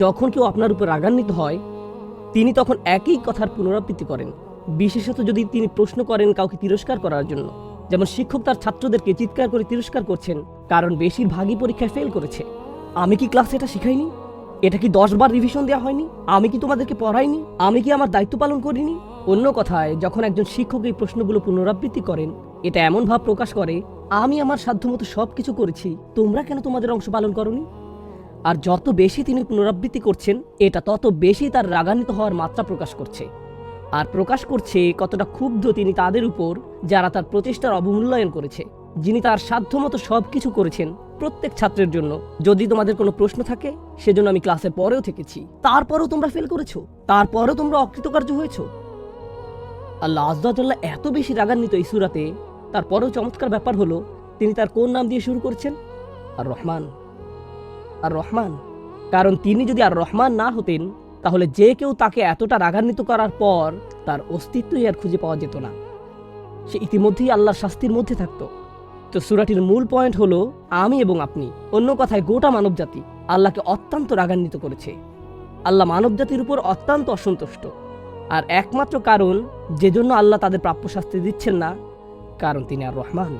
যখন কেউ আপনার উপর রাগান্বিত হয়, তিনি তখন একই কথার পুনরাবৃত্তি করেন। বিশেষত যদি তিনি প্রশ্ন করেন কাউকে তিরস্কার করার জন্য। যেমন শিক্ষক তার ছাত্রদেরকে চিৎকার করে তিরস্কার করছেন, কারণ বেশিরভাগই পরীক্ষায় ফেল করেছে। আমি কি ক্লাসে এটা শিখাইনি? এটা কি দশ বার রিভিশন দেওয়া হয়নি? আমি কি তোমাদেরকে পড়াইনি? আমি কি আমার দায়িত্ব পালন করিনি? অন্য কথায়, যখন একজন শিক্ষক এই প্রশ্নগুলো পুনরাবৃত্তি করেন, এটা এমন ভাব প্রকাশ করে, আমি আমার সাধ্যমতো সব কিছু করেছি, তোমরা কেন তোমাদের অংশ পালন করনি? আর যত বেশি তিনি পুনরাবৃত্তি করছেন, এটা তত বেশি তার রাগান্বিত হওয়ার মাত্রা প্রকাশ করছে। আর প্রকাশ করছে কতটা ক্ষুব্ধ তিনি তাদের উপর, যারা তার প্রচেষ্টার অবমূল্যায়ন করেছে। যিনি তার সাধ্যমতো সব কিছু করেছেন প্রত্যেক ছাত্রের জন্য। যদি তোমাদের কোনো প্রশ্ন থাকে, সেজন্য আমি ক্লাসে পরেও থেকেছি। তারপরেও তোমরা ফেল করেছ। তারপরেও তোমরা অকৃতকার্য হয়েছো। আল্লাহ আজদাল্লাহ এত বেশি রাগান্বিত এই সুরাতে, তারপরেও চমৎকার ব্যাপার হলো, তিনি তার কোন নাম দিয়ে শুরু করছেন? আর রহমান। আর রহমান। কারণ তিনি যদি আর রহমান না হতেন, তাহলে যে কেউ তাকে এতটা রাগান্বিত করার পর তার অস্তিত্বই আর খুঁজে পাওয়া যেত না। সে ইতিমধ্যেই আল্লাহর শাস্তির মধ্যে থাকতো। তো সুরাটির মূল পয়েন্ট হলো, আমি এবং আপনি, অন্য কথায় গোটা মানবজাতি, আল্লাহকে অত্যন্ত রাগান্বিত করেছে। আল্লাহ মানবজাতির উপর অত্যন্ত অসন্তুষ্ট। আর একমাত্র কারণ, যে জন্য আল্লাহ তাদের প্রাপ্য শাস্তি দিচ্ছেন না, কারণ তিনি আর রহমান।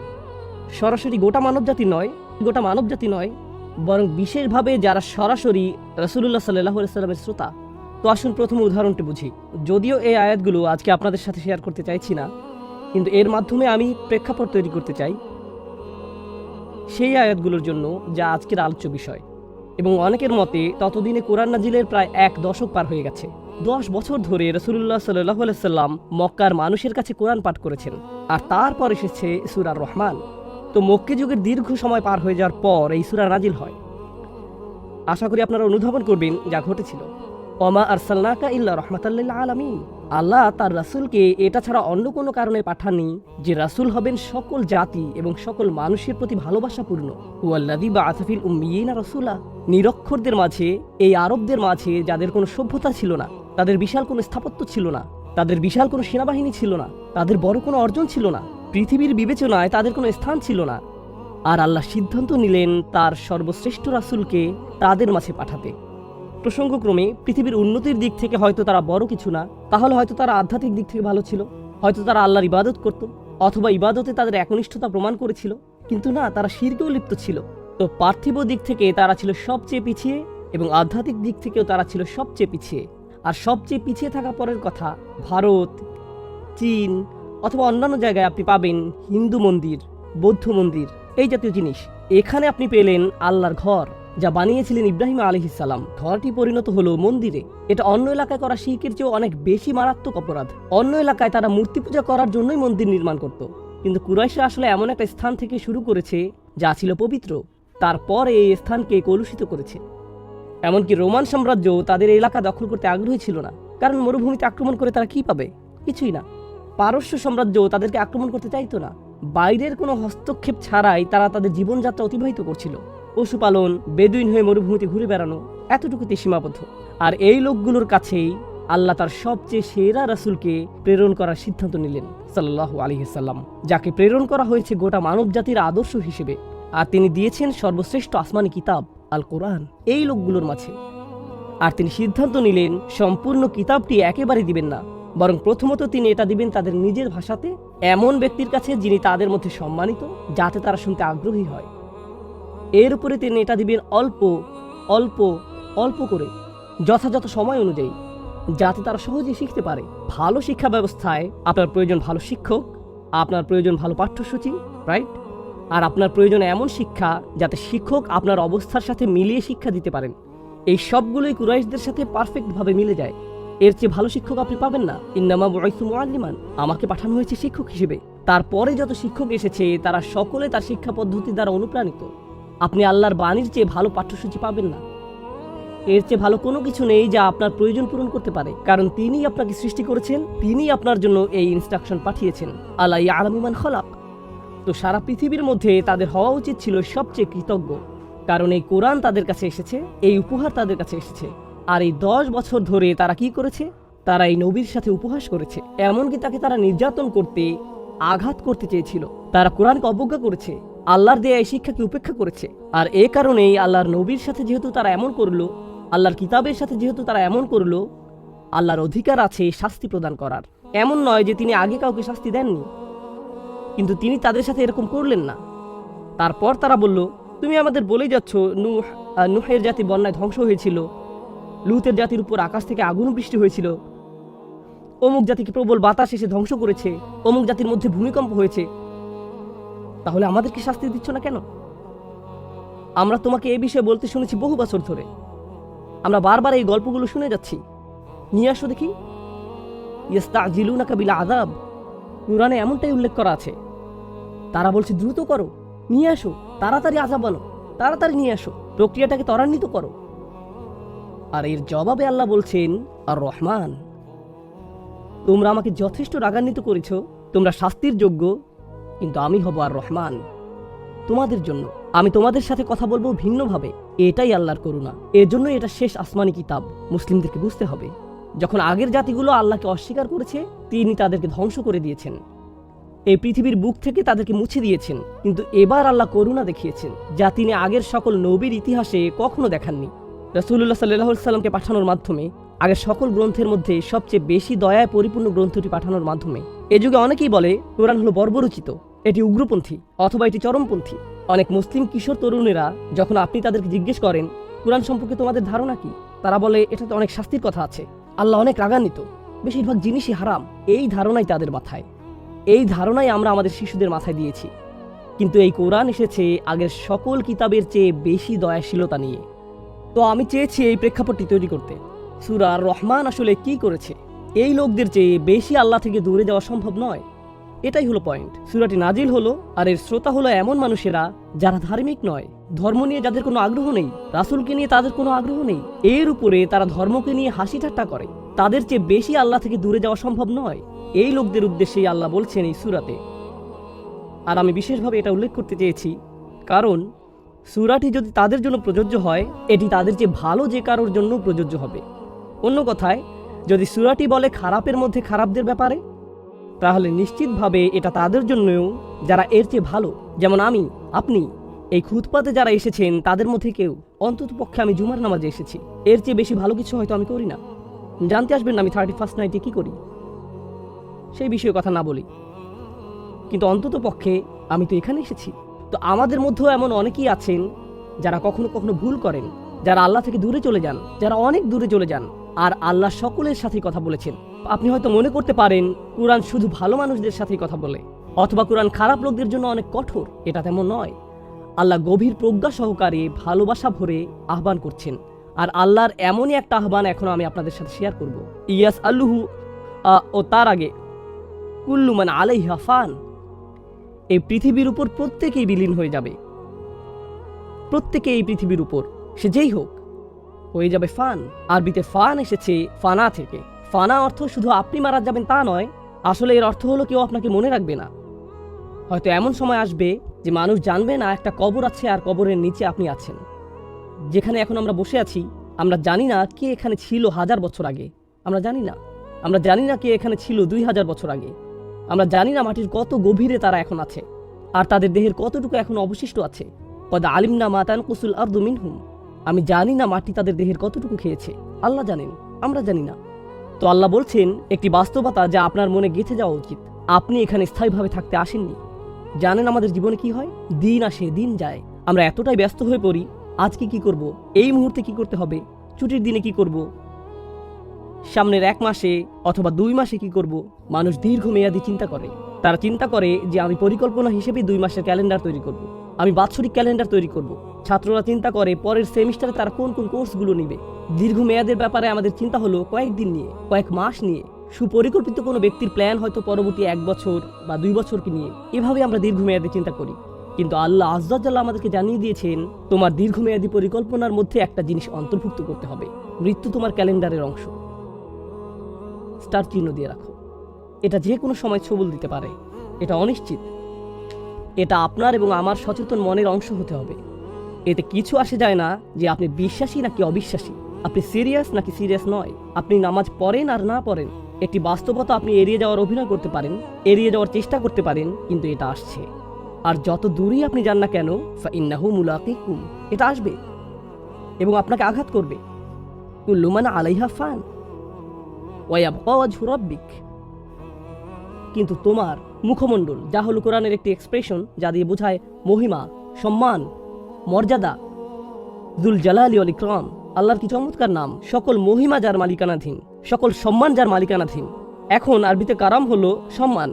সরাসরি গোটা মানবজাতি নয়, গোটা মানবজাতি নয় বরং বিশেষভাবে যারা সরাসরি রসুল্লাহ সাল্লাহ সাল্লামের শ্রোতা। তো আসুন প্রথম উদাহরণটি বুঝি। যদিও এই আয়াতগুলো আজকে আপনাদের সাথে শেয়ার করতে চাইছি না, কিন্তু এর মাধ্যমে আমি প্রেক্ষাপট তৈরি করতে চাই সেই আয়াতগুলোর জন্য যা আজকের আলোচ্য বিষয়। এবং অনেকের মতে ততদিনে কোরআন নাজিলের প্রায় এক দশক পার হয়ে গেছে। দশ বছর ধরে রসুল্লাহ সাল্লাহ সাল্লাম মক্কার মানুষের কাছে কোরআন পাঠ করেছেন। আর তারপর এসেছে সুরার রহমান। তো মক্কে যুগের দীর্ঘ সময় পার হয়ে যাওয়ার পর এই সুরা নাজিল হয়। আশা করি আপনারা অনুধাবন করবেন যা ঘটেছিল। অমা আরসাল্লাকা ইল্লা রহমাতাল্লাহ আলামিন। আল্লাহ তার রাসূলকে এটা ছাড়া অন্য কোনো কারণে পাঠাননি যে রাসূল হবেন সকল জাতি এবং সকল মানুষের প্রতি ভালোবাসাপূর্ণ। ওয়াল্লাদি বা আসাফিল উম্মিয়িনা রসুলা। নিরক্ষরদের মাঝে, এই আরবদের মাঝে যাদের কোনো সভ্যতা ছিল না, তাদের বিশাল কোনো স্থাপত্য ছিল না, তাদের বিশাল কোনো সেনাবাহিনী ছিল না, তাদের বড় কোনো অর্জন ছিল না পৃথিবীর বিবেচনায় তাদের কোনো স্থান ছিল না। আর আল্লাহ সিদ্ধান্ত নিলেন তার সর্বশ্রেষ্ঠ রাসুলকে তাদের মাঝে পাঠাতে। প্রসঙ্গক্রমে, পৃথিবীর উন্নতির দিক থেকে হয়তো তারা বড় কিছু না, তাহলে হয়তো তারা আধ্যাত্মিক দিক থেকে ভালো ছিল। হয়তো তারা আল্লাহর ইবাদত করত, অথবা ইবাদতে তাদের একনিষ্ঠতা প্রমাণ করেছিল। কিন্তু না, তারা শিরকেও লিপ্ত ছিল। তো পার্থিব দিক থেকে তারা ছিল সবচেয়ে পিছিয়ে এবং আধ্যাত্মিক দিক থেকেও তারা ছিল সবচেয়ে পিছিয়ে। আর সবচেয়ে পিছিয়ে থাকা পরের কথা, ভারত, চীন অথবা অন্যান্য জায়গায় আপনি পাবেন হিন্দু মন্দির, বৌদ্ধ মন্দির, এই জাতীয় জিনিস। এখানে আপনি পেলেন আল্লাহর ঘর, যা বানিয়েছিলেন ইব্রাহিম আলহিসাল্লাম ঘরটি পরিণত হলো মন্দিরে। এটা অন্য এলাকায় করা শিখের চেয়েও অনেক বেশি মারাত্মক অপরাধ। অন্য এলাকায় তারা মূর্তি পূজা করার জন্যই মন্দির নির্মাণ করত। কিন্তু কুরাইশরা আসলে এমন একটা স্থান থেকে শুরু করেছে, যা ছিল পবিত্র। তারপর এই স্থানকে কলুষিত করেছে। এমনকি রোমান সাম্রাজ্য তাদের এলাকা দখল করতে আগ্রহী ছিল না। কারণ মরুভূমিতে আক্রমণ করে তারা কি পাবে? কিছুই না। পারস্য সাম্রাজ্য তাদেরকে আক্রমণ করতে চাইতো না। বাইরের কোনো হস্তক্ষেপ ছাড়াই তারা তাদের জীবনযাত্রা অতিবাহিত করছিল। পশুপালন, বেদুইন হয়ে মরুভূমিতে ঘুরে বেড়ানো, এতটুকুতে সীমাবদ্ধ। আর এই লোকগুলোর কাছেই আল্লাহ তার সবচেয়ে সেরা রাসূলকে প্রেরণ করার সিদ্ধান্ত নিলেন সাল্লাহ আলহিসাল্লাম যাকে প্রেরণ করা হয়েছে গোটা মানব জাতির আদর্শ হিসেবে। আর তিনি দিয়েছেন সর্বশ্রেষ্ঠ আসমানি কিতাব আল কোরআন এই লোকগুলোর মাঝে। আর তিনি সিদ্ধান্ত নিলেন, সম্পূর্ণ কিতাবটি একেবারে দিবেন না। বরং প্রথমত তিনি এটা দিবেন তাদের নিজের ভাষাতে এমন ব্যক্তির কাছে যিনি তাদের মধ্যে সম্মানিত, যাতে তারা শুনতে আগ্রহী হয়। এর উপরে তিনি এটা দিবেন অল্প অল্প অল্প করে, যথাযথ সময় অনুযায়ী, যাতে তারা সহজেই শিখতে পারে। ভালো শিক্ষা ব্যবস্থায় আপনার প্রয়োজন ভালো শিক্ষক, আপনার প্রয়োজন ভালো পাঠ্যসূচি রাইট আর আপনার প্রয়োজন এমন শিক্ষা যাতে শিক্ষক আপনার অবস্থার সাথে মিলিয়ে শিক্ষা দিতে পারেন। এই সবগুলোই কুরাইশদের সাথে পারফেক্টভাবে মিলে যায়। এর চেয়ে ভালো শিক্ষক আপনি পাবেন না। ইন্নামা বয়সু মুআল্লিমান। আমাকে পাঠানো হয়েছে শিক্ষক হিসেবে। তারপরে যত শিক্ষক এসেছে, তারা সকলে তার শিক্ষা পদ্ধতি দ্বারা অনুপ্রাণিত। আপনি আল্লাহর বাণীর চেয়ে ভালো পাঠ্যসূচি পাবেন না। এর চেয়ে ভালো কোনো কিছু নেই যা আপনার প্রয়োজন পূরণ করতে পারে। কারণ তিনিই আপনাকে সৃষ্টি করেছেন, তিনিই আপনার জন্য এই ইনস্ট্রাকশন পাঠিয়েছেন। আল্লাহ আলমিমান খলাক। তো সারা পৃথিবীর মধ্যে তাদের হওয়া উচিত ছিল সবচেয়ে কৃতজ্ঞ। কারণ এই কোরআন তাদের কাছে এসেছে, এই উপহার তাদের কাছে এসেছে। আর এই দশ বছর ধরে তারা কি করেছে? তারা এই নবীর সাথে উপহাস করেছে। এমনকি তাকে তারা নির্যাতন করতে, আঘাত করতে চেয়েছিল। তারা কোরআনকে অবজ্ঞা করেছে। আল্লাহর দেয়া এই শিক্ষাকে উপেক্ষা করেছে। আর এ কারণেই আল্লাহর নবীর সাথে যেহেতু তারা এমন করল, আল্লাহর কিতাবের সাথে যেহেতু তারা এমন করল, আল্লাহর অধিকার আছে শাস্তি প্রদান করার। এমন নয় যে তিনি আগে কাউকে শাস্তি দেননি। কিন্তু তিনি তাদের সাথে এরকম করলেন না। তারপর তারা বলল, তুমি আমাদের বলেই যাচ্ছ, নুহ নুহের জাতি বন্যায় ধ্বংস হয়েছিল। লুতের জাতির উপর আকাশ থেকে আগুন বৃষ্টি হয়েছিল। অমুক জাতিকে প্রবল বাতাস এসে ধ্বংস করেছে। অমুক জাতির মধ্যে ভূমিকম্প হয়েছে। তাহলে আমাদেরকে শাস্তি দিচ্ছ না কেন? আমরা তোমাকে এই বিষয়ে বলতে শুনেছি বহু বছর ধরে। আমরা বারবার এই গল্পগুলো শুনে যাচ্ছি। নিয়ে আসো দেখি। ইস্তা জিলুনা কাবিলা আদাব কোরআনে এমনটাই উল্লেখ করা আছে। তারা বলছে, দ্রুত করো। নিয়ে আসো। তাড়াতাড়ি আজাব আনো তাড়াতাড়ি নিয়ে আসো। প্রক্রিয়াটাকে ত্বরান্বিত করো। আর এর জবাবে আল্লাহ বলছেন, আর রহমান, তোমরা আমাকে যথেষ্ট রাগান্বিত করেছ, তোমরা শাস্তির যোগ্য, কিন্তু আমি হব আর রহমান। তোমাদের জন্য আমি তোমাদের সাথে কথা বলব ভিন্নভাবে। এটাই আল্লাহর করুণা। এর জন্য এটা শেষ আসমানি কিতাব। মুসলিমদেরকে বুঝতে হবে, যখন আগের জাতিগুলো আল্লাহকে অস্বীকার করেছে, তিনি তাদেরকে ধ্বংস করে দিয়েছেন। এই পৃথিবীর বুক থেকে তাদেরকে মুছে দিয়েছেন, কিন্তু এবার আল্লাহ করুণা দেখিয়েছেন, যা তিনি আগের সকল নবীর ইতিহাসে কখনো দেখাননি। রসুল্লাহ সাল্লাহ সাল্লামকে পাঠানোর মাধ্যমে আগের সকল গ্রন্থের মধ্যে সবচেয়ে বেশি দয়ায় পরিপূর্ণ গ্রন্থটি পাঠানোর মাধ্যমে। এ যুগে অনেকেই বলে, কোরআন হলো বর্বরচিত, এটি উগ্রপন্থী অথবা এটি চরমপন্থী। অনেক মুসলিম কিশোর তরুণেরা যখন আপনি তাদেরকে জিজ্ঞেস করেন, কোরআন সম্পর্কে তোমাদের ধারণা কি? তারা বলে, এটাতে অনেক শাস্তির কথা আছে। আল্লাহ অনেক রাগান্বিত। বেশিরভাগ জিনিসই হারাম। এই ধারণাই তাদের মাথায়। এই ধারণাই আমরা আমাদের শিশুদের মাথায় দিয়েছি। কিন্তু এই কোরআন এসেছে আগের সকল কিতাবের চেয়ে বেশি দয়াশীলতা নিয়ে। তো আমি চেয়েছি এই প্রেক্ষাপটটি তৈরি করতে। সুরা রহমান আসলে কি করেছে? এই লোকদের চেয়ে বেশি আল্লাহ থেকে দূরে যাওয়া সম্ভব নয়। এটাই হলো পয়েন্ট সুরাটি নাজিল হলো আর এর শ্রোতা হলো এমন মানুষেরা যারা ধার্মিক নয়। ধর্ম নিয়ে যাদের কোনো আগ্রহ নেই, রাসুলকে নিয়ে তাদের কোনো আগ্রহ নেই। এর উপরে তারা ধর্মকে নিয়ে হাসি ঠাট্টা করে। তাদের চেয়ে বেশি আল্লাহ থেকে দূরে যাওয়া সম্ভব নয়। এই লোকদের উদ্দেশ্যেই আল্লাহ বলছেন এই সুরাতে। আর আমি বিশেষভাবে এটা উল্লেখ করতে চেয়েছি, কারণ সুরাটি যদি তাদের জন্য প্রযোজ্য হয়, এটি তাদের চেয়ে ভালো যে কারোর জন্য প্রযোজ্য হবে। অন্য কথায়, যদি সুরাটি বলে খারাপের মধ্যে খারাপদের ব্যাপারে, তাহলে নিশ্চিতভাবে এটা তাদের জন্যও যারা এর চেয়ে ভালো, যেমন আমি, আপনি, এই খুতপাতে যারা এসেছেন, তাদের মধ্যে কেউ, অন্তত পক্ষে আমি জুমার নামাজে এসেছি। এর চেয়ে বেশি ভালো কিছু হয়তো আমি করি না। জানতে আসবেন না আমি থার্টি ফার্স্ট নাইটে কী করি। সেই বিষয়ে কথা না বলি। কিন্তু অন্তত পক্ষে আমি তো এখানে এসেছি। তো আমাদের মধ্যেও এমন অনেকেই আছেন যারা কখনো কখনো ভুল করেন, যারা আল্লাহ থেকে দূরে চলে যান, যারা অনেক দূরে চলে যান, আর আল্লাহ সকলের সাথে কথা বলেছেন। আপনি হয়তো মনে করতে পারেন, কোরআন শুধু ভালো মানুষদের সাথেই কথা বলে, অথবা কোরআন খারাপ লোকদের জন্য অনেক কঠোর, এটা তেমন নয়। আল্লাহ গভীর প্রজ্ঞা সহকারে ভালোবাসা ভরে আহ্বান করছেন, আর আল্লাহর এমনই একটা আহ্বান এখন আমি আপনাদের সাথে শেয়ার করব। ইয়াস আল্লুহু ও তার আগে, কুল্লু মান আলাই হাফান এই পৃথিবীর উপর প্রত্যেকেই বিলীন হয়ে যাবে। প্রত্যেকে এই পৃথিবীর উপর, সে যেই হোক, হয়ে যাবে ফান। আরবিতে ফান এসেছে ফানা থেকে। ফানা অর্থ শুধু আপনি মারা যাবেন তা নয়, আসলে এর অর্থ হলো কেউ আপনাকে মনে রাখবে না। হয়তো এমন সময় আসবে যে মানুষ জানবে না একটা কবর আছে আর কবরের নিচে আপনি আছেন। যেখানে এখন আমরা বসে আছি, আমরা জানি না কে এখানে ছিল হাজার বছর আগে। আমরা জানি না। আমরা জানি না কে এখানে ছিল দুই হাজার বছর আগে। আমরা জানি না মাটির কত গভীরে তারা এখন আছে, আর তাদের দেহের কতটুকু এখন অবশিষ্ট আছে। কদ আলিম না মাতান কুসুল আর্দু মিনহুম। আমি জানি না মাটি তাদের দেহের কতটুকু খেয়েছে। আল্লাহ জানেন, আমরা জানি না। তো আল্লাহ বলছেন, একটি বাস্তবতা যা আপনার মনে গেঁথে যাওয়া উচিত। আপনি এখানে স্থায়ীভাবে থাকতে আসেননি। জানেন আমাদের জীবনে কি হয়? দিন আসে, দিন যায়। আমরা এতটাই ব্যস্ত হয়ে পড়ি, আজকে কি করব? এই মুহূর্তে কি করতে হবে? ছুটির দিনে কি করব? সামনের এক মাসে অথবা দুই মাসে কি করব? মানুষ দীর্ঘমেয়াদী চিন্তা করে। তারা চিন্তা করে যে আমি পরিকল্পনা হিসেবে দুই মাসের ক্যালেন্ডার তৈরি করব। আমি বাৎসরিক ক্যালেন্ডার তৈরি করব। ছাত্ররা চিন্তা করে পরের সেমিস্টারে তারা কোন কোন কোর্সগুলো নিবে। দীর্ঘমেয়াদের ব্যাপারে আমাদের চিন্তা হলো কয়েকদিন নিয়ে, কয়েক মাস নিয়ে। সুপরিকল্পিত কোনো ব্যক্তির প্ল্যান হয়তো পরবর্তী এক বছর বা দুই বছরকে নিয়ে। এভাবে আমরা দীর্ঘমেয়াদে চিন্তা করি। কিন্তু আল্লাহ আজ্জাল্লাহ আমাদেরকে জানিয়ে দিয়েছেন, তোমার দীর্ঘমেয়াদী পরিকল্পনার মধ্যে একটা জিনিস অন্তর্ভুক্ত করতে হবে। মৃত্যু তোমার ক্যালেন্ডারের অংশ। স্টার চিহ্ন দিয়ে রাখো। এটা যে কোনো সময় ছবল দিতে পারে। এটা অনিশ্চিত। এটা আপনার এবং আমার সচেতন মনের অংশ হতে হবে। এতে কিছু আসে যায় না যে আপনি বিশ্বাসী নাকি অবিশ্বাসী। আপনি সিরিয়াস নাকি সিরিয়াস নয়। আপনি নামাজ পড়েন আর না পড়েন। একটি বাস্তবতা আপনি এড়িয়ে যাওয়ার অভিনয় করতে পারেন, এড়িয়ে যাওয়ার চেষ্টা করতে পারেন, কিন্তু এটা আসছে। আর যত দূরেই আপনি যান না কেন ইন্নাহু মুলাকিকুম এটা আসবে এবং আপনাকে আঘাত করবে। কুল্লুমান আলাইহা ফান। ওয়াবকা ওয়াজহু রাব্বিক। কিন্তু তোমার মুখমণ্ডল যা হলো কোরআনের একটি এক্সপ্রেশন যা দিয়ে বোঝায় মহিমা, সম্মান, মর্যাদা দুল জালালি অল ইকরাম। আল্লাহর কি চমৎকার নাম? সকল মহিমা যার মালিকানাধীন, সকল সম্মান যার মালিকানাধীন। এখন আরবিতে কারাম হলো সম্মান।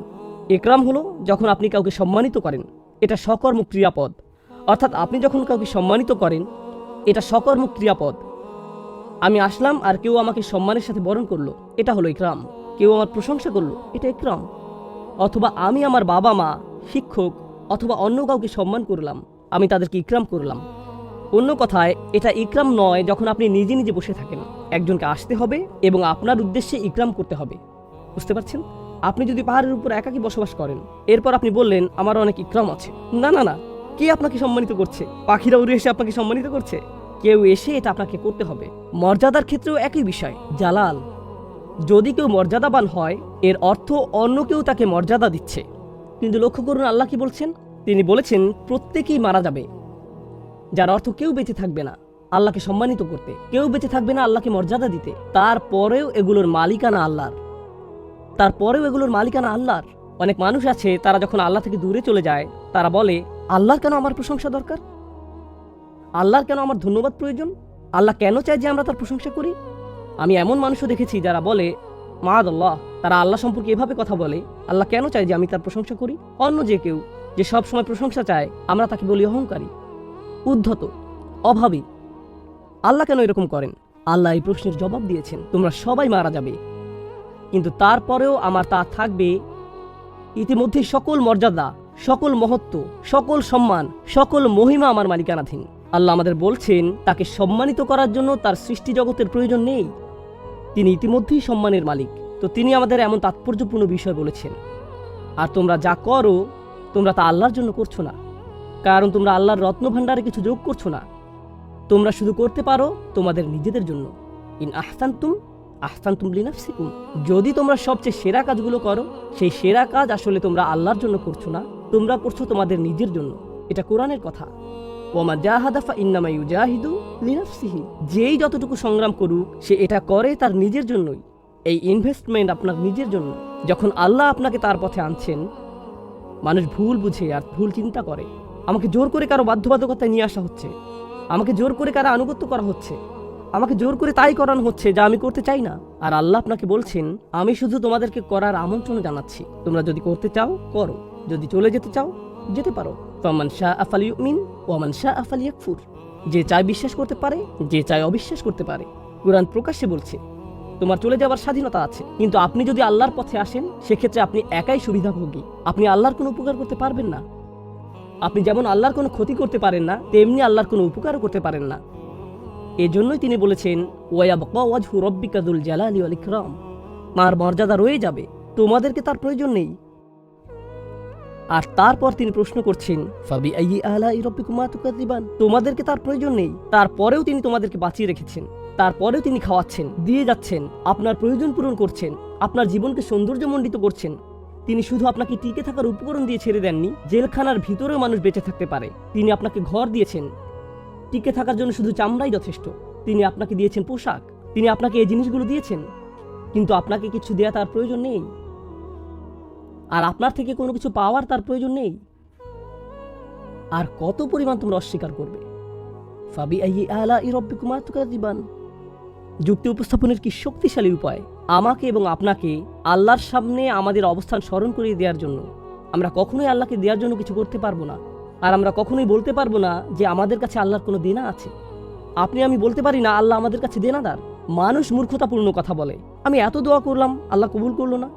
একরাম হলো যখন আপনি কাউকে সম্মানিত করেন, এটা সকর্ম ক্রিয়াপদ। অর্থাৎ আপনি যখন কাউকে সম্মানিত করেন, এটা সকর্ম ক্রিয়াপদ। আমি আসলাম আর কেউ আমাকে সম্মানের সাথে বরণ করল। এটা হলো ইকরাম। কেউ আমার প্রশংসা করল, এটা ইকরাম। অথবা আমি আমার বাবা মা, শিক্ষক অথবা অন্য কাউকে সম্মান করলাম, আমি তাদেরকে ইকরাম করলাম। অন্য কথায়, এটা ইকরাম নয় যখন আপনি নিজে নিজে বসে থাকেন। একজনকে আসতে হবে এবং আপনার উদ্দেশ্যে ইকরাম করতে হবে। বুঝতে পারছেন? আপনি যদি পাহাড়ের উপর একাকী বসবাস করেন, এরপর আপনি বললেন আমার অনেক ইকরাম আছে। না না না। কে আপনাকে সম্মানিত করছে? পাখিরা উড়ে এসে আপনাকে সম্মানিত করছে? কেউ এসে এটা আপনাকে করতে হবে। মর্যাদার ক্ষেত্রেও একই বিষয়। জালাল, যদি কেউ মর্যাদাবান হয়, এর অর্থ অন্য কেউ তাকে মর্যাদা দিচ্ছে। কিন্তু লক্ষ্য করুন আল্লাহ কি বলছেন? তিনি বলেছেন, প্রত্যেকেই মারা যাবে, যার অর্থ কেউ বেঁচে থাকবে না। আল্লাহকে সম্মানিত করতে। কেউ বেঁচে থাকবে না আল্লাহকে মর্যাদা দিতে। তারপরেও এগুলোর মালিকানা আল্লাহর। তারপরেও এগুলোর মালিকানা আল্লাহর। অনেক মানুষ আছে, তারা যখন আল্লাহ থেকে দূরে চলে যায়, তারা বলে, আল্লাহর কেন আমার প্রশংসা দরকার? আল্লাহর কেন আমার ধন্যবাদ প্রয়োজন? আল্লাহ কেন চায় যে আমরা তার প্রশংসা করি? আমি এমন মানুষও দেখেছি যারা বলে মাদ আল্লাহ তারা আল্লাহ সম্পর্কে এভাবে কথা বলে। আল্লাহ কেন চায় যে আমি তার প্রশংসা করি? অন্য যে কেউ, যে সব সময় প্রশংসা চায়, আমরা তাকে বলি অহংকারী, উদ্ধত, অভাবী। আল্লাহ কেন এরকম করেন? আল্লাহ এই প্রশ্নের জবাব দিয়েছেন, তোমরা সবাই মারা যাবে। কিন্তু তারপরেও আমার তা থাকবে। ইতিমধ্যে সকল মর্যাদা, সকল মহত্ব, সকল সম্মান, সকল মহিমা আমার মালিকানাধীন। আল্লাহ আমাদের বলছেন, তাকে সম্মানিত করার জন্য তার সৃষ্টি জগতের প্রয়োজন নেই। তিনি ইতিমধ্যেই সম্মানের মালিক। তো তিনি আমাদের এমন তাৎপর্যপূর্ণ বিষয় বলেছেন। আর তোমরা যা করো, তোমরা তা আল্লাহর জন্য করছ না। কারণ তোমরা আল্লাহর রত্নভাণ্ডারে কিছু যোগ করছ না। তোমরা শুধু করতে পারো তোমাদের নিজেদের জন্য। ইন আহসান্তুম আহসান্তুম লিনাফসিকুম। যদি তোমরা সবচেয়ে সেরা কাজগুলো করো, সেই সেরা কাজ আসলে তোমরা আল্লাহর জন্য করছ না, তোমরা করছ তোমাদের নিজের জন্য। এটা কোরআনের কথা। ওমা জাহাদাফা ইন্নামা ইউজাহিদু লিনাফসিহি। যেই যতটুকু সংগ্রাম করুক, সে এটা করে তার নিজের জন্যই। এই ইনভেস্টমেন্ট আপনার নিজের জন্য। যখন আল্লাহ আপনাকে তার পথে আনছেন, মানুষ ভুল বুঝে আর ভুল চিন্তা করে। আমাকে জোর করে কারও বাধ্যবাধকতায় নিয়ে আসা হচ্ছে। আমাকে জোর করে কারও আনুগত্য করা হচ্ছে। আমাকে জোর করে তাই করানো হচ্ছে যা আমি করতে চাই না। আর আল্লাহ আপনাকে বলছেন, আমি শুধু তোমাদেরকে করার আমন্ত্রণ জানাচ্ছি। তোমরা যদি করতে চাও, করো। যদি চলে যেতে চাও, যেতে পারো। ফমান শাহ আফাল ইউমিন ওয়ামান শাহ আফাল ইয়াকফুর যে চায় বিশ্বাস করতে পারে, যে চায় অবিশ্বাস করতে পারে। কোরআন প্রকাশ্যে বলছে, তোমার চলে যাওয়ার স্বাধীনতা আছে, কিন্তু আপনি যদি আল্লাহর পথে আসেন, সেক্ষেত্রে আপনি একাই সুবিধাভোগী। আপনি আল্লাহর কোনো উপকার করতে পারবেন না। আপনি যেমন আল্লাহর কোনো ক্ষতি করতে পারেন না, তেমনি আল্লাহর কোনো উপকারও করতে পারেন না। এজন্যই তিনি বলেছেন রব্বিকাদুল জালালি ওয়াল ইকরাম। মার মর্যাদা রয়ে যাবে। তোমাদেরকে তার প্রয়োজন নেই। আর তারপর তিনি প্রশ্ন করছেন, ফাবি আলা তোমাদেরকে তার প্রয়োজন নেই। তারপরেও তিনি তোমাদেরকে বাঁচিয়ে রেখেছেন। তারপরেও তিনি খাওয়াচ্ছেন, দিয়ে যাচ্ছেন, আপনার প্রয়োজন পূরণ করছেন, আপনার জীবনকে সৌন্দর্যমণ্ডিত করছেন। তিনি শুধু আপনাকে টিকে থাকার উপকরণ দিয়ে ছেড়ে দেননি, জেলখানার ভিতরেও মানুষ বেঁচে থাকতে পারে। তিনি আপনাকে ঘর দিয়েছেন। টিকে থাকার জন্য শুধু চামড়াই যথেষ্ট। তিনি আপনাকে দিয়েছেন পোশাক। তিনি আপনাকে এই জিনিসগুলো দিয়েছেন। কিন্তু আপনাকে কিছু দেয়া তার প্রয়োজন নেই। আর আপনার থেকে কোনো কিছু পাওয়ার তার প্রয়োজন নেই। আর কত পরিমাণ তোমরা অস্বীকার করবে? ফাবি আলা যুক্তি উপস্থাপনের কি শক্তিশালী উপায়? আমাকে এবং আপনাকে আল্লাহর সামনে আমাদের অবস্থান স্মরণ করিয়ে দেওয়ার জন্য। আমরা কখনোই আল্লাহকে দেওয়ার জন্য কিছু করতে পারব না। আর আমরা কখনোই বলতে পারব না যে আমাদের কাছে আল্লাহর কোনো দেনা আছে। আপনি আমি বলতে পারি না, আল্লাহ আমাদের কাছে দেনাদার। মানুষ মূর্খতাপূর্ণ কথা বলে। আমি এত দোয়া করলাম, আল্লাহ কবুল করল না।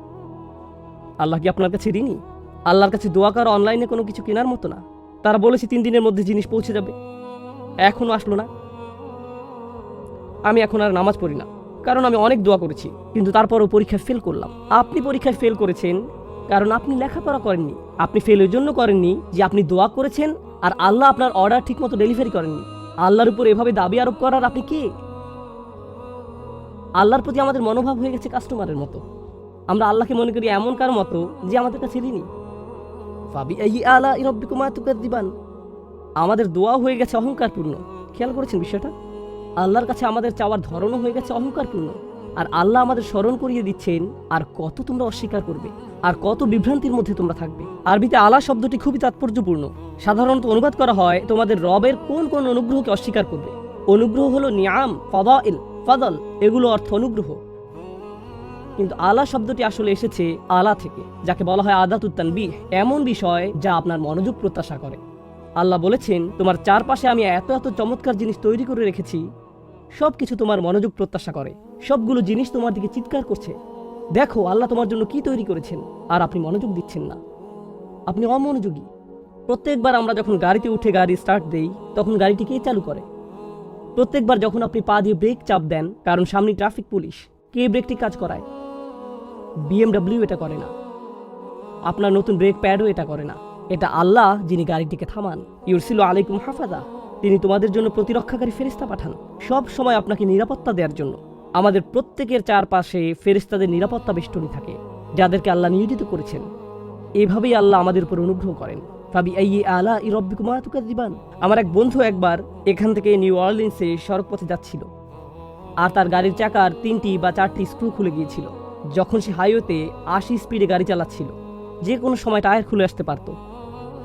আল্লাহ কি আপনার কাছে ঋণী? আল্লাহর কাছে দোয়া করা অনলাইনে কোনো কিছু কেনার মতো না। তারা বলেছে তিন দিনের মধ্যে জিনিস পৌঁছে যাবে। এখনও আসলো না। আমি এখন আর নামাজ পড়ি না। কারণ আমি অনেক দোয়া করেছি, কিন্তু তারপরও পরীক্ষায় ফেল করলাম। আপনি পরীক্ষায় ফেল করেছেন, কারণ আপনি লেখাপড়া করেননি। আপনি ফেল ওই জন্য করেননি যে আপনি দোয়া করেছেন আর আল্লাহ আপনার অর্ডার ঠিকমতো ডেলিভারি করেননি। আল্লাহর উপর এভাবে দাবি আরোপ করার আপনি কে? আল্লাহর প্রতি আমাদের মনোভাব হয়ে গেছে কাস্টমারের মতো। আমরা আল্লাহকে মনে করি এমন কার মতো যে আমাদের কাছে ঋণী। ফাবি আই আলা ইরব্বিকুমা তুকাদিবান আমাদের দোয়া হয়ে গেছে অহংকারপূর্ণ। খেয়াল করেছেন বিষয়টা? আল্লাহর কাছে আমাদের চাওয়ার ধরনও হয়ে গেছে অহংকারপূর্ণ। আর আল্লাহ আমাদের স্মরণ করিয়ে দিচ্ছেন, আর কত তোমরা অস্বীকার করবে, আর কত বিভ্রান্তির মধ্যে তোমরা থাকবে। আরবিতে আলা শব্দটি খুবই তাৎপর্যপূর্ণ। সাধারণত অনুবাদ করা হয়, তোমাদের রবের কোন কোন অনুগ্রহকে অস্বীকার করবে। অনুগ্রহ হলো নিয়াম, ফদাইল, ফদল, এগুলো অর্থ অনুগ্রহ। কিন্তু আলা শব্দটি আসলে এসেছে আলা থেকে, যাকে বলা হয় আদাতুত্তানবিহ এমন বিষয় যা আপনার মনোযোগ প্রত্যাশা করে। আল্লাহ বলেছেন, তোমার চারপাশে আমি এত এত চমৎকার জিনিস তৈরি করে রেখেছি সব কিছু তোমার মনোযোগ প্রত্যাশা করে। সবগুলো জিনিস তোমার দিকে চিৎকার করছে। দেখো, আল্লাহ তোমার জন্য কি তৈরি করেছেন, আর আপনি মনোযোগ দিচ্ছেন না। আপনি অমনোযোগী। প্রত্যেকবার আমরা যখন গাড়িতে উঠে গাড়ি স্টার্ট দেই, তখন গাড়িটি কে চালু করে? প্রত্যেকবার যখন আপনি পা দিয়ে ব্রেক চাপ দেন, কারণ সামনে ট্রাফিক পুলিশ কে ব্রেকটি কাজ করায়? বিএমডব্লিউ এটা করে না। আপনার নতুন ব্রেক প্যাডও এটা করে না। এটা আল্লাহ যিনি গাড়িটিকে থামান। ইউরসিল আলাইকুম হাফাজা। তিনি তোমাদের জন্য প্রতিরক্ষাকারী ফেরিস্তা পাঠান। সব সময় আপনাকে নিরাপত্তা দেওয়ার জন্য। আমাদের প্রত্যেকের চারপাশে ফেরিস্তাদের নিরাপত্তা বেষ্টনী থাকে, যাদেরকে আল্লাহ নিয়োজিত করেছেন। এভাবেই আল্লাহ আমাদের উপর অনুগ্রহ করেন। ভাবি এই আলা ই রব্বিকুমাতুকা দিবান আমার এক বন্ধু একবার এখান থেকে নিউ অর্লিন্সে সড়ক পথে যাচ্ছিল। আর তার গাড়ির চাকার তিনটি বা চারটি স্ক্রু খুলে গিয়েছিল। যখন সে হাইওয়েতে আশি স্পিডে গাড়ি চালাচ্ছিল যে কোনো সময় টায়ার খুলে আসতে পারত।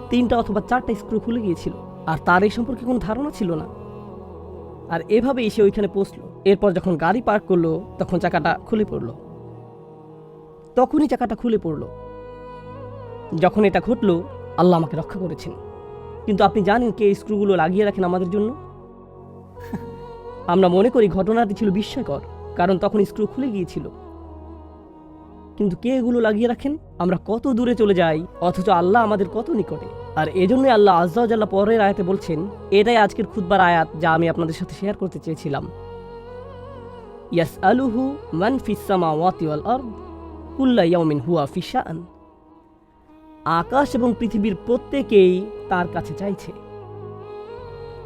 তিনটা অথবা চারটা স্ক্রু খুলে গিয়েছিল আর তার এই সম্পর্কে কোনো ধারণা ছিল না। আর এভাবেই সে ওইখানে পৌঁছলো। এরপর যখন গাড়ি পার্ক করল তখন চাকাটা খুলে পড়ল। তখনই চাকাটা খুলে পড়ল। যখন এটা ঘটলো আল্লাহ আমাকে রক্ষা করেছেন। কিন্তু আপনি জানেন কে এই স্ক্রুগুলো লাগিয়ে রাখেন আমাদের জন্য? আমরা মনে করি ঘটনাটি ছিল বিস্ময়কর কারণ তখন স্ক্রু খুলে গিয়েছিল। কিন্তু কে এগুলো লাগিয়ে রাখেন? আমরা কত দূরে চলে যাই, অথচ আল্লাহ আমাদের কত নিকটে। আর এজন্যই আল্লাহ আজ্লাহ পরের আয়াতে বলছেন, এটাই আজকের খুতবার আয়াত যা আমি আপনাদের সাথে শেয়ার করতে চেয়েছিলাম। ইয়াস আলুহু মান ফিসামা ওয়াতিওয়াল আরদ, কুল্লা ইয়াউমিন হুয়া ফিশান আকাশ এবং পৃথিবীর প্রত্যেকেই তার কাছে চাইছে।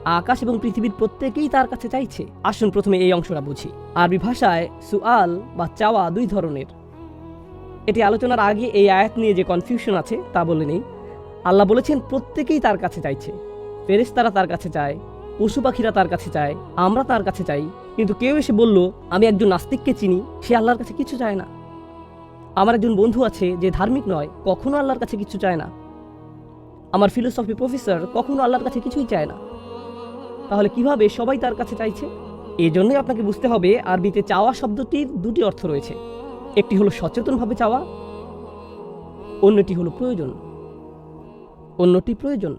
আকাশ এবং পৃথিবীর প্রত্যেকেই তার কাছে চাইছে। আসুন প্রথমে এই অংশটা বুঝি। আরবি ভাষায় সুআল বা চাওয়া দুই ধরনের। এটি আলোচনার আগে এই আয়াত নিয়ে যে কনফিউশন আছে তা বলে নেই। আল্লাহ বলেছেন, প্রত্যেকেই তার কাছে চাইছে। ফেরেশতারা তার কাছে চায়, পশু পাখিরা তার কাছে চায়, আমরা তার কাছে চাই। কিন্তু কেউ এসে বলল, আমি একজন নাস্তিককে চিনি, সে আল্লাহর কাছে কিছু চায় না। আমার একজন বন্ধু আছে যে ধার্মিক নয়, কখনো আল্লাহর কাছে কিছু চায় না। আমার ফিলোসফি প্রফেসর কখনো আল্লাহর কাছে কিছুই চায় না। তাহলে কীভাবে সবাই তার কাছে চাইছে? এই জন্যই আপনাকে বুঝতে হবে, আরবিতে চাওয়া শব্দটির দুটি অর্থ রয়েছে। একটি হলো সচেতনভাবে চাওয়া, অন্যটি হলো প্রয়োজন। অন্যটি প্রয়োজন।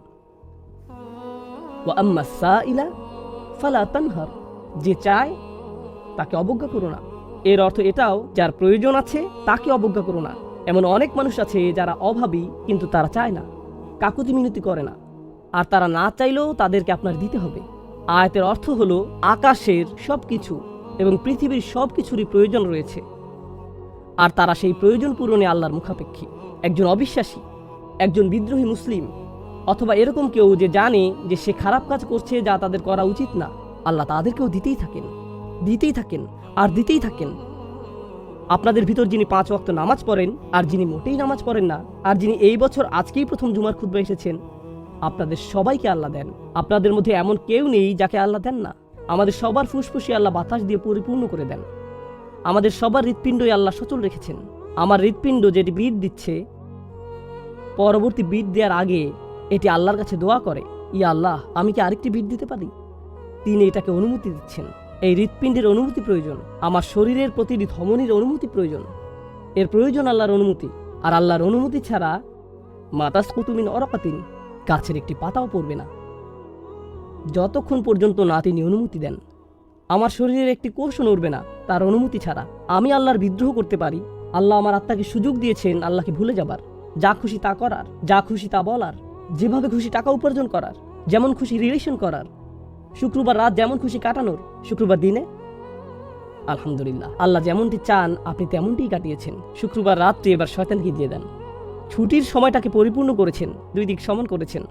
আম্মা সাইলা ফালা তানহার, যে চায় তাকে অবজ্ঞা করো না। এর অর্থ এটাও, যার প্রয়োজন আছে তাকে অবজ্ঞা করো না। এমন অনেক মানুষ আছে যারা অভাবী, কিন্তু তারা চায় না, কাকুতি মিনতি করে না। আর তারা না চাইলেও তাদেরকে আপনার দিতে হবে। আয়াতের অর্থ হলো, আকাশের সব কিছু এবং পৃথিবীর সব কিছুরই প্রয়োজন রয়েছে। আর তারা সেই প্রয়োজন পূরণে আল্লাহর মুখাপেক্ষী। একজন অবিশ্বাসী, একজন বিদ্রোহী মুসলিম, অথবা এরকম কেউ যে জানে যে সে খারাপ কাজ করছে যা তাদের করা উচিত না, আল্লাহ তাদেরকেও দিতেই থাকেন দিতেই থাকেন, আর দিতেই থাকেন। আপনাদের ভিতর যিনি পাঁচ ওয়াক্ত নামাজ পড়েন, আর যিনি মোটেই নামাজ পড়েন না, আর যিনি এই বছর আজকেই প্রথম জুমার খুদ্া এসেছেন, আপনাদের সবাইকে আল্লাহ দেন। আপনাদের মধ্যে এমন কেউ নেই যাকে আল্লাহ দেন না। আমাদের সবার ফুসফুসি আল্লাহ বাতাস দিয়ে পরিপূর্ণ করে দেন। আমাদের সবার হৃৎপিণ্ডই আল্লাহ সচল রেখেছেন। আমার হৃৎপিণ্ড যেটি বিট দিচ্ছে, পরবর্তী বিট দেওয়ার আগে এটি আল্লাহর কাছে দোয়া করে ই আল্লাহ, আমি কি আরেকটি বিট দিতে পারি? তিনি এটাকে অনুমতি দিচ্ছেন। এই হৃৎপিণ্ডের অনুমতি প্রয়োজন, আমার শরীরের প্রতিটি ধমনির অনুমতি প্রয়োজন। এর প্রয়োজন আল্লাহর অনুমতি, আর আল্লাহর অনুমতি ছাড়া মাতাস কুতুমিন অরকাতিন, গাছের একটি পাতাও পড়বে না। যতক্ষণ পর্যন্ত না তিনি অনুমতি দেন আমার শরীরের একটি কোষও নড়বে না, তার অনুমতি ছাড়া। আমি আল্লাহর বিদ্রোহ করতে পারি। আল্লাহ আমার আত্মাকে সুযোগ দিয়েছেন আল্লাহকে ভুলে যাবার। যা খুশি তা করার, যা খুশি তা বলার, যেভাবে খুশি টাকা উপার্জন করার, যেমন খুশি রিলেশন করার। শুক্রবার রাত যেমন খুশি কাটানোর, শুক্রবার দিনে? আলহামদুলিল্লাহ, আল্লাহ যেমনটি চান, আপনি তেমনটিই কাটিয়েছেন। শুক্রবার রাত্রি এবার শয়তানকে দিয়ে দেন। ছুটির সময়টাকে পরিপূর্ণ করেছেন, দুই দিক সমান করেছেন।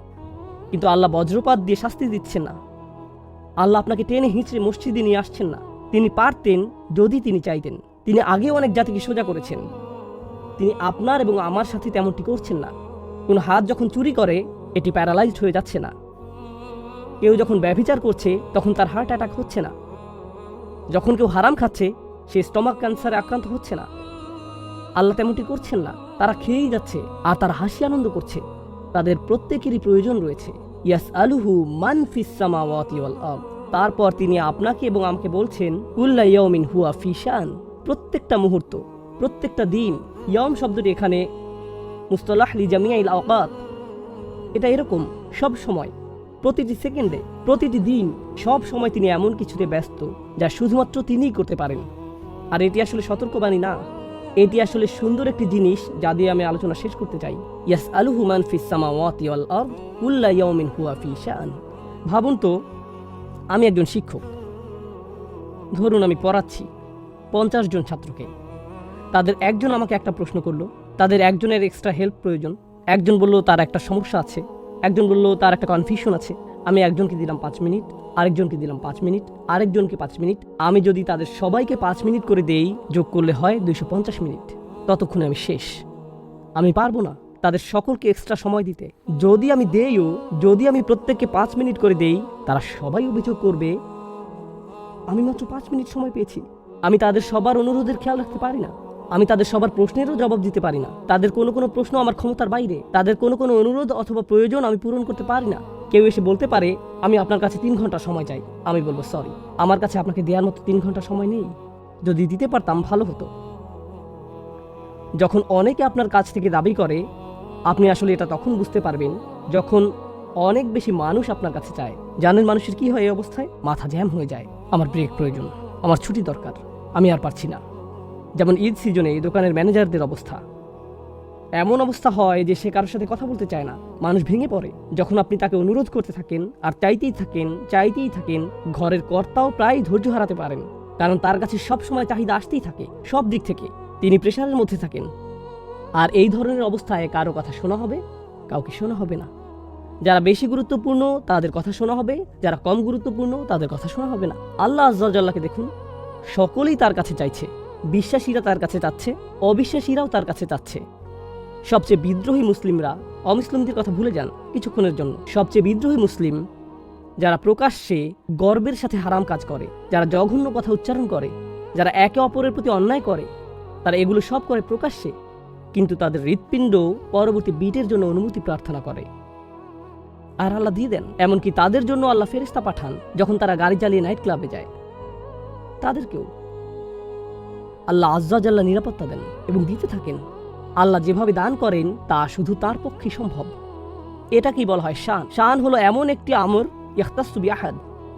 কিন্তু আল্লাহ বজ্রপাত দিয়ে শাস্তি দিচ্ছেন না। আল্লাহ আপনাকে টেনে হিঁচড়ে মসজিদে নিয়ে আসছেন না। তিনি পারতেন যদি তিনি চাইতেন। তিনি আগেও অনেক জাতিকে সোজা করেছেন। তিনি আপনার এবং আমার সাথে তেমনটি করছেন না। কোনো হাত যখন চুরি করে, এটি প্যারালাইজড হয়ে যাচ্ছে না। কেউ যখন ব্যভিচার করছে, তখন তার হার্ট অ্যাটাক হচ্ছে না। যখন কেউ হারাম খাচ্ছে, সে স্টমাক ক্যান্সারে আক্রান্ত হচ্ছে না। আল্লাহ তেমনটি করছেন না। তারা খেয়েই যাচ্ছে, আর তারা হাসি আনন্দ করছে। তাদের প্রত্যেকেরই প্রয়োজন রয়েছে। ইয়াস আলুহু মান তারপর তিনি আপনাকে এবং আমাকে বলছেন, কুল্লা ইয়াউমিন হুয়া ফিশান প্রত্যেকটা মুহূর্ত, প্রত্যেকটা দিন ইয়ম শব্দটি এখানে মুস্তলাহ লি জামিয়াইল আওকাত। এটা এরকম সব সময়, প্রতিটি সেকেন্ডে, প্রতিটি দিন, সব সময় তিনি এমন কিছুতে ব্যস্ত, যা শুধুমাত্র তিনিই করতে পারেন। আর এটি আসলে সতর্কবাণী না। এটি আসলে সুন্দর একটি জিনিস যা দিয়ে আমি আলোচনা শেষ করতে চাই। ইয়াস আলু হুমান হুয়া ফি শান ভাবুন তো, আমি একজন শিক্ষক। ধরুন আমি পড়াচ্ছি পঞ্চাশ জন ছাত্রকে। তাদের একজন আমাকে একটা প্রশ্ন করল, তাদের একজনের এক্সট্রা হেল্প প্রয়োজন। একজন বলল, তার একটা সমস্যা আছে। একজন বলল, তার একটা কনফিউশন আছে। আমি একজনকে দিলাম পাঁচ মিনিট, আরেকজনকে দিলাম পাঁচ মিনিট, আরেকজনকে পাঁচ মিনিট। আমি যদি তাদের সবাইকে পাঁচ মিনিট করে দেই, যোগ করলে হয় দুইশো পঞ্চাশ মিনিট। ততক্ষণে আমি শেষ। আমি পারব না। তাদের সকলকে এক্সট্রা সময় দিতে। যদি আমি দেইও, যদি আমি প্রত্যেককে পাঁচ মিনিট করে দেই, তারা সবাই অভিযোগ করবে, আমি মাত্র পাঁচ মিনিট সময় পেয়েছি। আমি তাদের সবার অনুরোধের খেয়াল রাখতে পারি না। আমি তাদের সবার প্রশ্নেরও জবাব দিতে পারি না। তাদের কোনো কোনো প্রশ্ন আমার ক্ষমতার বাইরে। তাদের কোনো কোনো অনুরোধ অথবা প্রয়োজন আমি পূরণ করতে পারি না। কেউ এসে বলতে পারে, আমি আপনার কাছে তিন ঘণ্টা সময় চাই। আমি বলব, সরি, আমার কাছে আপনাকে দেওয়ার মতো তিন ঘণ্টা সময় নেই। যদি দিতে পারতাম ভালো হতো। যখন অনেকে আপনার কাছ থেকে দাবি করে আপনি আসলে এটা তখন বুঝতে পারবেন যখন অনেক বেশি মানুষ আপনার কাছে চায়। জানেন মানুষের কি হয় এই অবস্থায়? মাথা জ্যাম হয়ে যায়। আমার ব্রেক প্রয়োজন। আমার ছুটি দরকার। আমি আর পারছি না। যেমন ঈদ সিজনে এই দোকানের ম্যানেজারদের অবস্থা। এমন অবস্থা হয় যে সে কারোর সাথে কথা বলতে চায় না। মানুষ ভেঙে পড়ে। যখন আপনি তাকে অনুরোধ করতে থাকেন, আর চাইতেই থাকেন চাইতেই থাকেন, ঘরের কর্তাও প্রায় ধৈর্য হারাতে পারেন। কারণ তার কাছে সব সময় চাহিদা আসতেই থাকে, সব দিক থেকে। তিনি প্রেশারের মধ্যে থাকেন। আর এই ধরনের অবস্থায় কারও কথা শোনা হবে, কাউকে শোনা হবে না। যারা বেশি গুরুত্বপূর্ণ, তাদের কথা শোনা হবে। যারা কম গুরুত্বপূর্ণ, তাদের কথা শোনা হবে না। আল্লাহ আজ্জাল্লাহকে দেখুন, সকলেই তার কাছে চাইছে। বিশ্বাসীরা তার কাছে চাচ্ছে, অবিশ্বাসীরাও তার কাছে চাচ্ছে। সবচেয়ে বিদ্রোহী মুসলিমরা, অমুসলিমদের কথা ভুলে যান কিছুক্ষণের জন্য। সবচেয়ে বিদ্রোহী মুসলিম, যারা প্রকাশ্যে গর্বের সাথে হারাম কাজ করে, যারা জঘন্য কথা উচ্চারণ করে, যারা একে অপরের প্রতি অন্যায় করে, তারা এগুলো সব করে প্রকাশ্যে। কিন্তু তাদের হৃৎপিণ্ড পরবর্তী বিটের জন্য অনুমতি প্রার্থনা করে। আর আল্লাহ দিয়ে দেন, এমনকি তাদের জন্য আল্লাহ ফেরিস্তা পাঠান, যখন তারা গাড়ি চালিয়ে নাইট ক্লাবে যায়। তাদেরকেও আল্লাহ আজ্জাজাল্লাহ নিরাপত্তা দেন এবং দিতে থাকেন। আল্লাহ যেভাবে দান করেন, তা শুধু তার পক্ষে সম্ভব। এটাকেই বলা হয় শান? শান হলো এমন একটি আমর ইয়াখতাসুবি আহাদ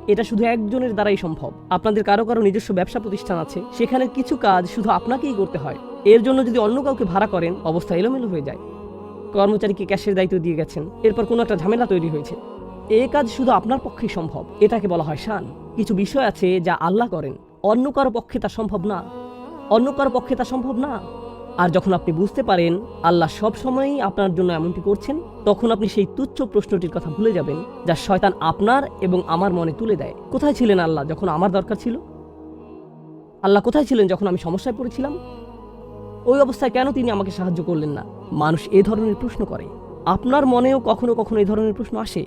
এটা শুধু একজনের দ্বারাই সম্ভব। আপনাদের কারও কারও নিজস্ব ব্যবসা প্রতিষ্ঠান আছে সেখানে কিছু কাজ শুধু আপনাকেই করতে হয়। এর জন্য যদি অন্য কাউকে ভাড়া করেন, অবস্থা এলোমেলো হয়ে যায়। কর্মচারীকে ক্যাশের দায়িত্ব দিয়ে গেছেন? এরপর কোনো একটা ঝামেলা তৈরি হয়েছে। এ কাজ শুধু আপনার পক্ষেই সম্ভব। এটাকে বলা হয় শান। কিছু বিষয় আছে যা আল্লাহ করেন। অন্য কারও পক্ষে তা সম্ভব না। অন্য কারও পক্ষে তা সম্ভব না। আর যখন আপনি বুঝতে পারেন আল্লাহ সব সময়ই আপনার জন্য এমনটি করছেন, তখন আপনি সেই তুচ্ছ প্রশ্নটির কথা ভুলে যাবেন, যা শয়তান আপনার এবং আমার মনে তুলে দেয়। কোথায় ছিলেন আল্লাহ যখন আমার দরকার ছিল? আল্লাহ কোথায় ছিলেন যখন আমি সমস্যায় পড়েছিলাম? ওই অবস্থায় কেন তিনি আমাকে সাহায্য করলেন না? মানুষ এ ধরনের প্রশ্ন করে। আপনার মনেও কখনো কখনো এই ধরনের প্রশ্ন আসে।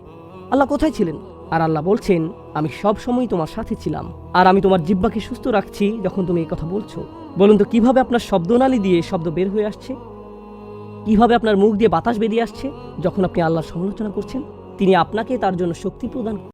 আল্লাহ কোথায় ছিলেন? আর আল্লাহ বলছেন, আমি সব সময় তোমার সাথে ছিলাম। আর আমি তোমার জিব্বাকে সুস্থ রাখছি যখন তুমি এই কথা বলছো। বলুন তো, কীভাবে আপনার শব্দনালী দিয়ে শব্দ বের হয়ে আসছে? কীভাবে আপনার মুখ দিয়ে বাতাস বেরিয়ে আসছে যখন আপনি আল্লাহর সমালোচনা করছেন? তিনি আপনাকে তার জন্য শক্তি প্রদান